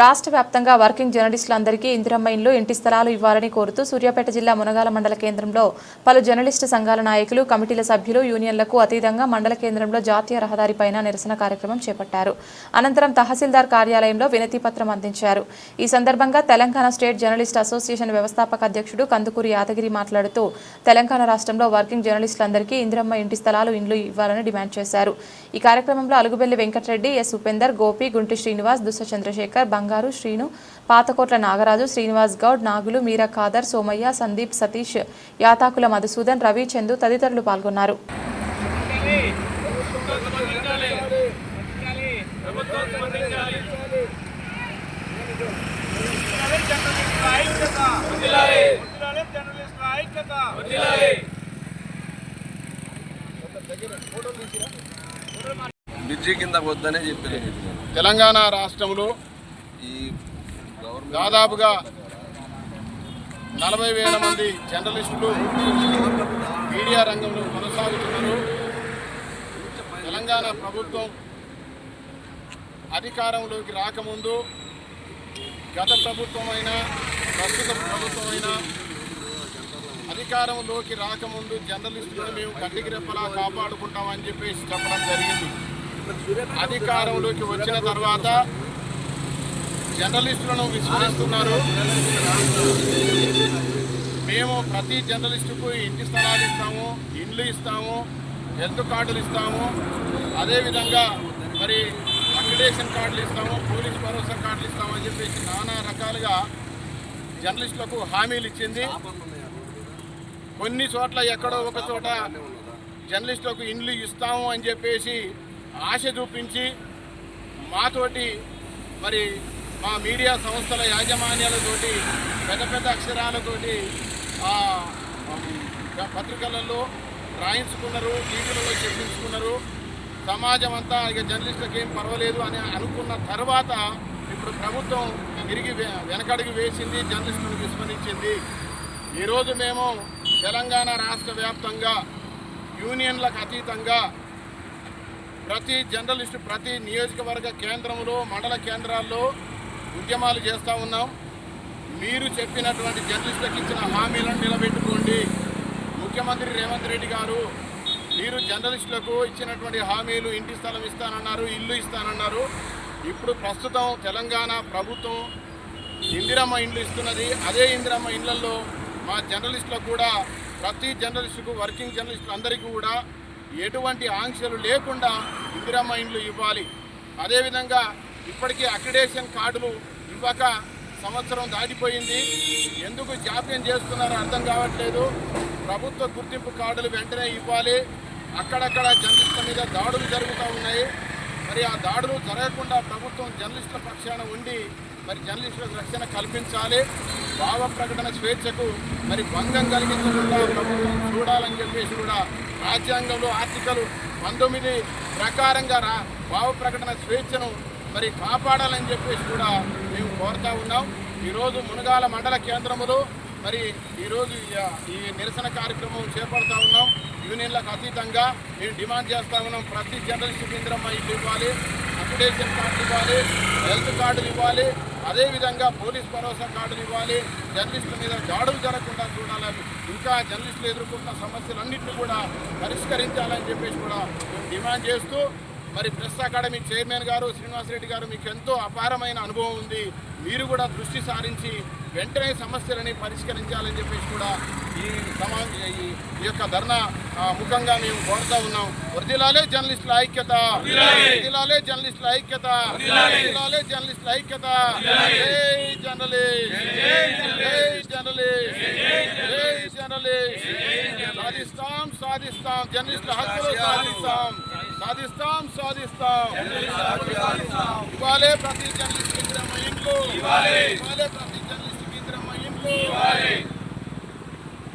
రాష్ట్ర వ్యాప్తంగా వర్కింగ్ జర్నలిస్టులందరికీ ఇందిరమ్మ ఇండ్లు ఇంటి స్థలాలు ఇవ్వాలని కోరుతూ సూర్యాపేట జిల్లా మునగాల మండల కేంద్రంలో పలు జర్నలిస్టు సంఘాల నాయకులు కమిటీల సభ్యులు యూనియన్లకు అతీతంగా మండల కేంద్రంలో జాతీయ రహదారిపైన నిరసన కార్యక్రమం చేపట్టారు. అనంతరం తహసీల్దార్ కార్యాలయంలో వినతిపత్రం అందించారు. ఈ సందర్భంగా తెలంగాణ స్టేట్ జర్నలిస్ట్ అసోసియేషన్ వ్యవస్థాపక అధ్యక్షుడు కందుకూరి యాదగిరి మాట్లాడుతూ తెలంగాణ రాష్ట్రంలో వర్కింగ్ జర్నలిస్టులందరికీ ఇందిరమ్మ ఇంటి స్థలాలు ఇండ్లు ఇవ్వాలని డిమాండ్ చేశారు. ఈ కార్యక్రమంలో అలుగుబెల్లి వెంకటరెడ్డి ఎస్ ఉపేందర్ గోపి గుంటి శ్రీనివాస్ దుస్స చంద్రశేఖర్ బంగారు శ్రీను పాతకోట్ల నాగరాజు శ్రీనివాస్ గౌడ్ నాగులు మీరా ఖాదర్ సోమయ్య సందీప్ సతీష్ యాతాకుల మధుసూదన్ రవి చందు తదితరులు పాల్గొన్నారు. కింద వద్దనే తెలంగాణ రాష్ట్రంలో దాదాపుగా నలభై వేల మంది జర్నలిస్టులు మీడియా రంగంలో కొనసాగుతున్నారు. తెలంగాణ ప్రభుత్వం అధికారంలోకి రాకముందు గత ప్రభుత్వమైనా ప్రస్తుత ప్రభుత్వమైనా అధికారంలోకి రాకముందు జర్నలిస్టులను మేము కంటికి రెప్పలా కాపాడుకుంటామని చెప్పేసి చెప్పడం జరిగింది. అధికారంలోకి వచ్చిన తర్వాత జర్నలిస్టులను విస్మరిస్తున్నారు. మేము ప్రతి జర్నలిస్టుకు ఇంటి స్థలాలు ఇస్తాము ఇండ్లు ఇస్తాము హెల్త్ కార్డులు ఇస్తాము. అదేవిధంగా మరి అక్రిడేషన్ కార్డులు ఇస్తాము పోలీస్ భరోసా కార్డులు ఇస్తాము అని చెప్పేసి నానా రకాలుగా జర్నలిస్టులకు హామీలు ఇచ్చింది. కొన్ని చోట్ల ఎక్కడో ఒక చోట జర్నలిస్టులకు ఇండ్లు ఇస్తాము అని చెప్పేసి ఆశ చూపించి మాతోటి మరి మా మీడియా సంస్థల యాజమాన్యాలతోటి పెద్ద పెద్ద అక్షరాలతోటి పత్రికలలో రాయించుకున్నారు టీవీలలో చెప్పించుకున్నారు. సమాజం అంతా ఇక జర్నలిస్టులకు ఏం పర్వాలేదు అని అనుకున్న తర్వాత ఇప్పుడు ప్రభుత్వం తిరిగి వెనకడుగు వేసింది జర్నలిస్టులను విస్మరించింది. ఈరోజు మేము తెలంగాణ రాష్ట్ర వ్యాప్తంగా యూనియన్లకు అతీతంగా ప్రతి జర్నలిస్టు ప్రతి నియోజకవర్గ కేంద్రంలో మండల కేంద్రాల్లో ఉద్యమాలు చేస్తూ ఉన్నాం. మీరు చెప్పినటువంటి జర్నలిస్టులకు ఇచ్చిన హామీలను నిలబెట్టుకోండి. ముఖ్యమంత్రి రేవంత్ రెడ్డి గారు మీరు జర్నలిస్టులకు ఇచ్చినటువంటి హామీలు ఇంటి స్థలం ఇస్తానన్నారు ఇల్లు ఇస్తానన్నారు. ఇప్పుడు ప్రస్తుతం తెలంగాణ ప్రభుత్వం ఇందిరమ్మ ఇండ్లు ఇస్తున్నది. అదే ఇందిరమ్మ ఇండ్లలో మా జర్నలిస్టులకు కూడా ప్రతి జర్నలిస్టుకు వర్కింగ్ జర్నలిస్టులు అందరికీ కూడా ఎటువంటి ఆంక్షలు లేకుండా ఇందిరమ్మ ఇండ్లు ఇవ్వాలి. అదేవిధంగా ఇప్పటికీ అక్రిడేషన్ కార్డులు ఇవ్వక సంవత్సరం దాటిపోయింది. ఎందుకు జాప్యం చేస్తున్నారో అర్థం కావట్లేదు. ప్రభుత్వ గుర్తింపు కార్డులు వెంటనే ఇవ్వాలి. అక్కడక్కడ జర్నలిస్టుల మీద దాడులు జరుగుతూ ఉన్నాయి. మరి ఆ దాడులు జరగకుండా ప్రభుత్వం జర్నలిస్టుల పక్షాన ఉండి మరి జర్నలిస్టులకు రక్షణ కల్పించాలి. భావ ప్రకటన స్వేచ్ఛకు మరి భంగం కలిగించకుండా ప్రభుత్వం చూడాలని చెప్పేసి కూడా రాజ్యాంగంలో ఆర్టికల్ పంతొమ్మిది ప్రకారంగా రా భావ ప్రకటన స్వేచ్ఛను మరి కాపాడాలని చెప్పేసి కూడా మేము కోరుతా ఉన్నాం. ఈరోజు మునగాల మండల కేంద్రములో మరి ఈరోజు ఈ- నిరసన కార్యక్రమం చేపడతా ఉన్నాం. యూనియన్లకు అతీతంగా మేము డిమాండ్ చేస్తా ఉన్నాం. ప్రతి జర్నలిస్ట్ కేంద్రం ఇల్లు ఇవ్వాలి అప్లికేషన్ కార్డులు ఇవ్వాలి హెల్త్ కార్డులు ఇవ్వాలి అదేవిధంగా పోలీస్ భరోసా కార్డులు ఇవ్వాలి. జర్నలిస్టుల మీద దాడులు జరగకుండా చూడాలని ఇంకా జర్నలిస్టులు ఎదుర్కొంటున్న సమస్యలన్నింటినీ కూడా పరిష్కరించాలని చెప్పేసి కూడా మేము డిమాండ్ చేస్తూ మరి ప్రెస్ అకాడమీ చైర్మన్ గారు శ్రీనివాసరెడ్డి గారు మీకు ఎంతో అపారమైన అనుభవం ఉంది. మీరు కూడా దృష్టి సారించి వెంటనే సమస్యలని పరిష్కరించాలని చెప్పేసి కూడా ఈ సమా ఈ యొక్క ధర్నా ముఖంగా మేము కోరుతా ఉన్నాం. వర్దిలాలే జర్నలిస్టుల ఐక్యత. వర్దిలాలే జర్నలిస్టుల ఐక్యత. వర్దిలాలే జర్నలిస్టుల ఐక్యత. జై జర్నలిస్ట్. జై జర్నలిస్ట్. జై జర్నలిస్ట్. సాధిస్తాం సాధిస్తాం. జర్నలిస్టుల హక్కులు సాధిస్తాం. సాధిస్తాం సాధిస్తాం. ఇవ్వాలే ప్రతి జర్నలిస్ట్ కేంద్రమ్మ ఇంట్లో. ఇవ్వాలే. ప్రతి జర్నలిస్ట్ కేంద్రమ్మ ఇంట్లో.